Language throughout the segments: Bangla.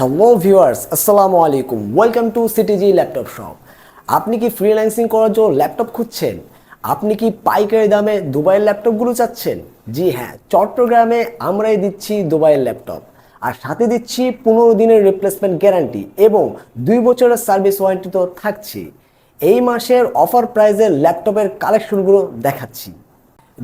হ্যালো ভিউয়ার্স আসসালামু আলাইকুম welcome to CTG laptop shop আপনি কি ফ্রিল্যান্সিং করার জন্য ল্যাপটপ খুঁজছেন? আপনি কি পাইকারি দামে দুবাইয়ের ল্যাপটপগুলো চাচ্ছেন? জি হ্যাঁ চট্টগ্রামে আমরাই দিচ্ছি দুবাইয়ের ল্যাপটপ আর সাথে দিচ্ছি পনেরো দিনের রিপ্লেসমেন্ট গ্যারান্টি এবং দুই বছরের সার্ভিস ওয়ারেন্টি তো থাকছি এই মাসের অফার প্রাইজের ল্যাপটপের কালেকশনগুলো দেখাচ্ছি।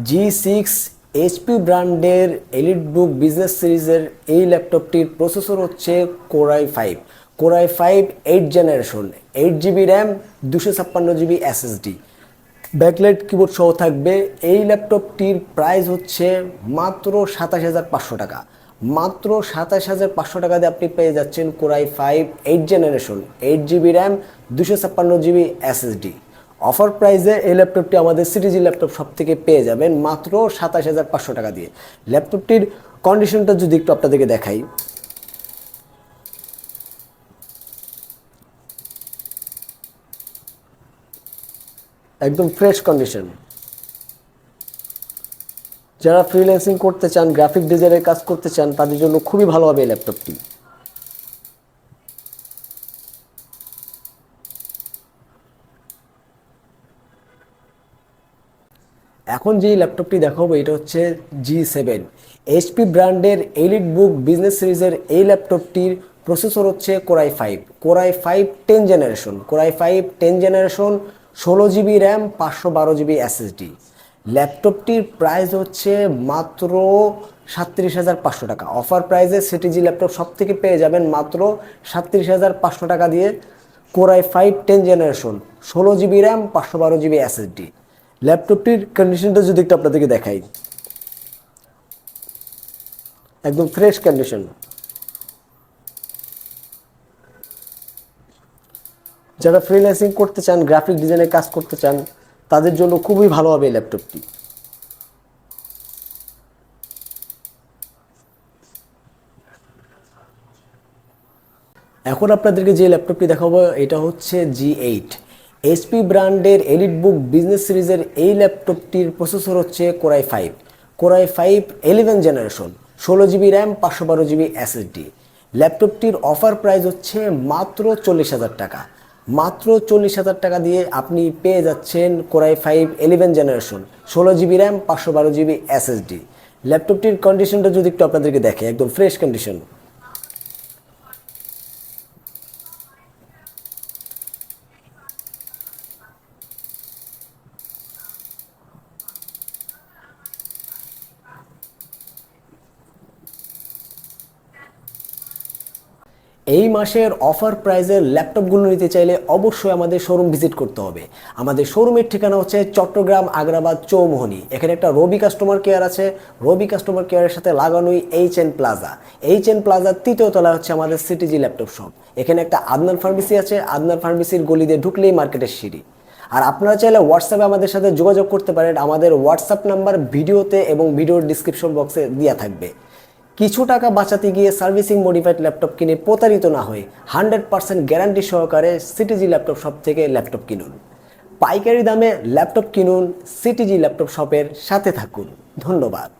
জি সিক্স এইচপি ব্র্যান্ডের এলিট বুক বিজনেস সিরিজের এই ল্যাপটপটির প্রসেসর হচ্ছে core i five core i five eight generation eight GB RAM দুশো ছাপ্পান্ন জিবি এসএসডি ব্যাকলাইট কিবোর্ড সহ থাকবে। এই ল্যাপটপটির প্রাইস হচ্ছে মাত্র সাতাশ হাজার পাঁচশো টাকা। মাত্র সাতাশ হাজার পাঁচশো টাকা দিয়ে আপনি পেয়ে যাচ্ছেন core i five eight generation eight GB RAM দুশো ছাপ্পান্ন জিবি এসএসডি অফার প্রাইসে এই ল্যাপটপটি আমাদের সিটিজি ল্যাপটপ সব থেকে পেয়ে যাবেন মাত্র সাতাশ হাজার পাঁচশো টাকা দিয়ে। ল্যাপটপটির কন্ডিশনটা যদি একটু আপনাদেরকে দেখাই। একদম ফ্রেশ কন্ডিশন যারা ফ্রিল্যান্সিং করতে চান গ্রাফিক ডিজাইনের কাজ করতে চান, তাদের জন্য খুবই ভালো হবে এই ল্যাপটপটি। এখন যে ল্যাপটপটি দেখাবো, এটা হচ্ছে জি সেভেন এইচপি ব্র্যান্ডের এলিট বুক বিজনেস সিরিজের এই ল্যাপটপটির প্রসেসর হচ্ছে core i five core i five ten generation core i five ten generation ষোলো জিবি র্যাম পাঁচশো বারো জিবি এসএসডি ল্যাপটপটির প্রাইস হচ্ছে মাত্র সাতত্রিশ হাজার পাঁচশো টাকা। অফার প্রাইসে সিটিজি ল্যাপটপ সব থেকে পেয়ে যাবেন মাত্র সাতত্রিশ হাজার পাঁচশো টাকা দিয়ে core i five ten generation ষোলো জিবি র্যাম পাঁচশো বারো জিবি এসএসডি ল্যাপটপটির কন্ডিশনটা যদি একটু আপনাদেরকে দেখাই। একদম ফ্রেশ কন্ডিশন যারা ফ্রিল্যান্সিং করতে চান গ্রাফিক ডিজাইনের কাজ করতে চান, তাদের জন্য খুবই ভালো হবে এই ল্যাপটপটি। এখন আপনাদেরকে যে ল্যাপটপটি দেখাবো, এটা হচ্ছে জি এইট এইচপি ব্র্যান্ডের এলিট বুক বিজনেস সিরিজের এই ল্যাপটপটির প্রসেসর হচ্ছে core i five core i five eleven generation ষোলো জিবি র্যাম পাঁচশো বারো জিবি এসএসডি ল্যাপটপটির অফার প্রাইস হচ্ছে মাত্র চল্লিশ হাজার টাকা। মাত্র চল্লিশ হাজার টাকা দিয়ে আপনি পেয়ে যাচ্ছেন core i five eleven generation ষোলো জিবি র্যাম পাঁচশো বারো জিবি এসএসডি ল্যাপটপটির কন্ডিশনটা যদি একটু আপনাদেরকে দেখে, একদম ফ্রেশ কন্ডিশন এই মাসের অফার প্রাইজের ল্যাপটপগুলো নিতে চাইলে অবশ্যই আমাদের শোরুম ভিজিট করতে হবে। আমাদের শোরুমের ঠিকানা হচ্ছে চট্টগ্রাম আগ্রাবাদ চৌমোহনী। এখানে একটা রবি কাস্টমার কেয়ার আছে। রবি কাস্টমার কেয়ারের সাথে লাগানোই H N plaza H N প্লাজার তৃতীয় তলায় হচ্ছে আমাদের সিটিজি ল্যাপটপ শপ এখানে একটা আদনান ফার্মেসি আছে। আদনান ফার্মেসির গলি দিয়ে ঢুকলেই মার্কেটের সিঁড়ি। আর আপনারা চাইলে হোয়াটসঅ্যাপে আমাদের সাথে যোগাযোগ করতে পারেন। আমাদের হোয়াটসঅ্যাপ নাম্বার ভিডিওতে এবং ভিডিওর ডিসক্রিপশন বক্সে দেওয়া থাকবে। কিছু টাকা বাঁচাতে গিয়ে সার্ভিসিং মডিফাইড ল্যাপটপ কিনে প্রতারিত না হয়ে হান্ড্রেড পার্সেন্ট গ্যারান্টি সহকারে সিটিজি ল্যাপটপ শপ থেকে ল্যাপটপ কিনুন। পাইকারি দামে ল্যাপটপ কিনুন, সিটিজি ল্যাপটপ শপের সাথে থাকুন। ধন্যবাদ।